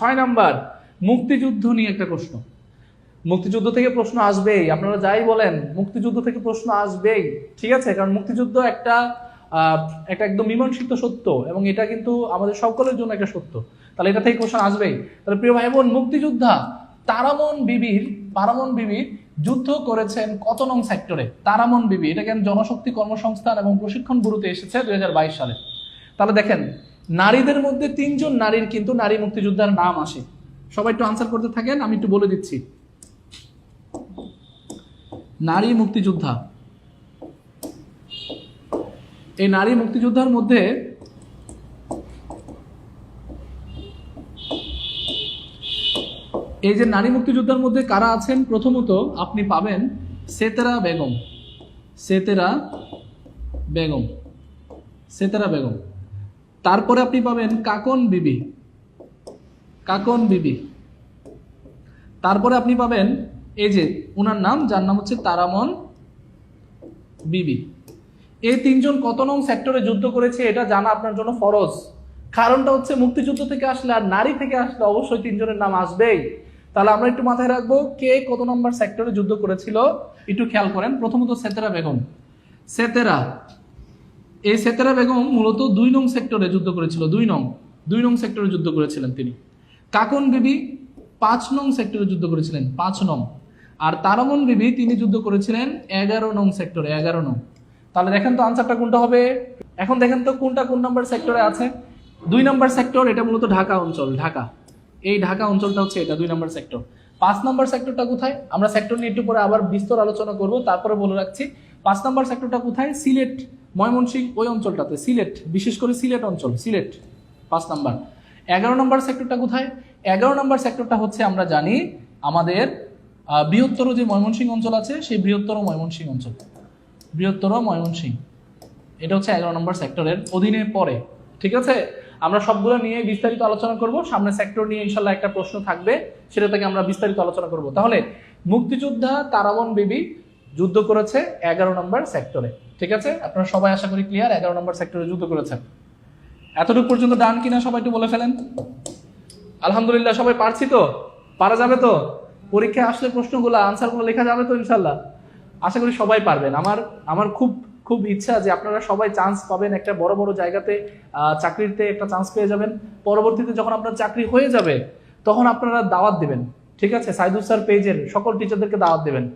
ছয় নাম্বার, মুক্তিযুদ্ধ নিয়ে একটা প্রশ্ন। মুক্তিযুদ্ধ থেকে প্রশ্ন আসবেই। আপনারা যাই বলেন, মুক্তিযুদ্ধ থেকে প্রশ্ন আসবেই। ঠিক আছে? কারণ মুক্তিযুদ্ধ একটা একটা একদম মীমাংসিত সত্য এবং এটা কিন্তু আমাদের সকলের জন্য একটা সত্য। তাহলে এটা থেকে প্রশ্ন আসবেই। তাহলে প্রিয় ভাই বোন মুক্তিযোদ্ধা তারামন বিবির, পারামন বিবি যুদ্ধ করেছেন কত নং সেক্টরে? তারামন বিবি, এটা কেন জনশক্তি কর্মসংস্থান এবং প্রশিক্ষণ ব্যুরোতে এসেছে দুই হাজার বাইশ সালে? তাহলে দেখেন নারীদের মধ্যে তিনজন নারীর কিন্তু নারী মুক্তিযোদ্ধার নাম আসে। সবাই একটু আনসার করতে থাকেন, আমি একটু বলে দিচ্ছি। নারী মুক্তিযোদ্ধা। এই নারী মুক্তিযোদ্ধার মধ্যে এই যে নারী মুক্তিযোদ্ধার মধ্যে কারা আছেন? প্রথমত আপনি পাবেন সেতেরা বেগম। সেতেরা বেগম। সেতেরা বেগম। তারপরে আপনি পাবেন কাকন বিবি। কাকন বিবি। তারপরে আপনি পাবেন এই যে ওনার নাম, যার নাম হচ্ছে তারামন বিবি। এই তিনজন কত নং সেক্টরে যুদ্ধ করেছে এটা জানা আপনার জন্য ফরজ। কারণটা হচ্ছে মুক্তিযুদ্ধ থেকে আসলে আর নারী থেকে আসলে অবশ্যই তিনজনের নাম আসবেই। তাহলে আমরা একটু মাথায় রাখব, কে কত নম্বর সেক্টরে যুদ্ধ করেছিল? একটু খেয়াল করেন। প্রথমত সেতেরা বেগম। সেতেরা। এই সেতারা বেগম মূলত দুই নং সেক্টরে যুদ্ধ করেছিল, দুই নং দুই নং সেক্টরে যুদ্ধ করেছিলেন তিনি। কাকন বিবি পাঁচ নং সেক্টরে যুদ্ধ করেছিলেন, পাঁচ নং। আর তারামন বিবি তিনি যুদ্ধ করেছিলেন এগারো নং সেক্টরে, এগারো নং। তাহলে দেখেন তো আনসারটা কোনটা হবে? এখন দেখেন তো কোনটা কোন নাম্বার সেক্টরে আছে? দুই নাম্বার সেক্টর এটা মূলত ঢাকা অঞ্চল, ঢাকা। এই ঢাকা অঞ্চলটা হচ্ছে এটা, দুই নাম্বার সেক্টর পাঁচ নাম্বার সেক্টরটা কোথায়? আমরা সেক্টর নিয়ে একটু পরে আবার বিস্তর আলোচনা করব, তারপরে বলে রাখছি। পাঁচ নাম্বার সেক্টরটা কোথায়? সিলেট ময়মনসিংহ ওই অঞ্চলটাতে, সিলেট, বিশেষ করে সিলেট অঞ্চল, সিলেট, পাঁচ নাম্বার। এগারো নম্বর সেক্টরটা কোথায়? এগারো নম্বর সেক্টরটা হচ্ছে, আমরা জানি, আমাদের বৃহত্তর যে ময়মনসিংহ অঞ্চল আছে, সেই বৃহত্তর ময়মনসিংহ অঞ্চল। বৃহত্তর ময়মনসিংহ। এটা হচ্ছে এগারো নম্বর সেক্টরের অধীনে পড়ে। ঠিক আছে? আমরা সবগুলো নিয়ে বিস্তারিত আলোচনা করব। সামনে সেক্টর নিয়ে ইনশাল্লাহ একটা প্রশ্ন থাকবে, সেটা থেকে আমরা বিস্তারিত আলোচনা করব। তাহলে, মুক্তিযোদ্ধা তারাবন বিবি যুদ্ধ করেছে এগারো নম্বর সেক্টরে। ঠিক আছে? আপনারা সবাই আশা করি ক্লিয়ার এগারো নম্বর সেক্টরে যুদ্ধ করেছেন। এতটুকু পর্যন্ত ডান কিনা সবাই একটু বলে ফেলেন। আলহামদুলিল্লাহ, সবাই পারছি তো? পারা যাবে তো? পরীক্ষায় আসলে প্রশ্নগুলো আনসারগুলো লেখা যাবে তো ইনশাল্লাহ আশা করি সবাই পারবেন। আমার আমার খুব খুব ইচ্ছা যে আপনারা সবাই চান্স পাবেন একটা বড় বড় জায়গাতে চাকরিতে একটা চান্স পেয়ে যাবেন। পরবর্তীতে যখন আপনার চাকরি হয়ে যাবে, তখন আপনারা দাওয়াত দেবেন। ঠিক আছে? সাইদুল স্যার পেজের সকল টিচারদেরকে দাওয়াত দেবেন।